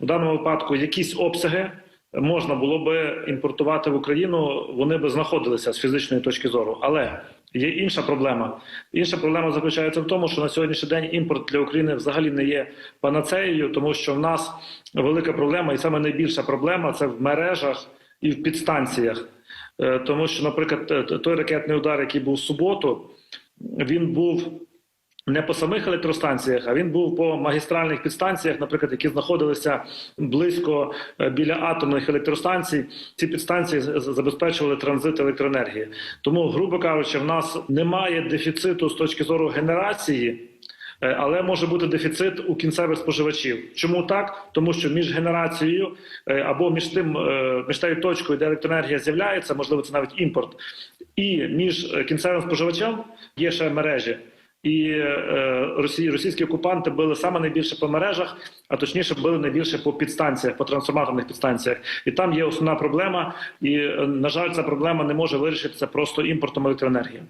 в даному випадку якісь обсяги можна було би імпортувати в Україну, вони би знаходилися з фізичної точки зору. Але є інша проблема. Інша проблема заключається в тому, що на сьогоднішній день імпорт для України взагалі не є панацеєю, тому що в нас велика проблема, і саме найбільша проблема це в мережах і в підстанціях. Е, Тому що, наприклад, е, той ракетний удар, який був в суботу, він був не по самих електростанціях, а він був по магістральних підстанціях, наприклад, які знаходилися близько е, біля атомних електростанцій. Ці підстанції забезпечували транзит електроенергії. Тому, грубо кажучи, в нас немає дефіциту з точки зору генерації. е, Але може бути дефіцит у кінцевих споживачів. Чому так? Тому що між генерацією е, або між тим між тією точкою, де електроенергія з'являється, можливо, це навіть імпорт, і між кінцевим споживачем є ще мережі. І е, російські окупанти били саме найбільше по мережах, а точніше били найбільше по підстанціях, по трансформаторних підстанціях. І там є основна проблема. І е, на жаль, ця проблема не може вирішитися просто імпортом електроенергії.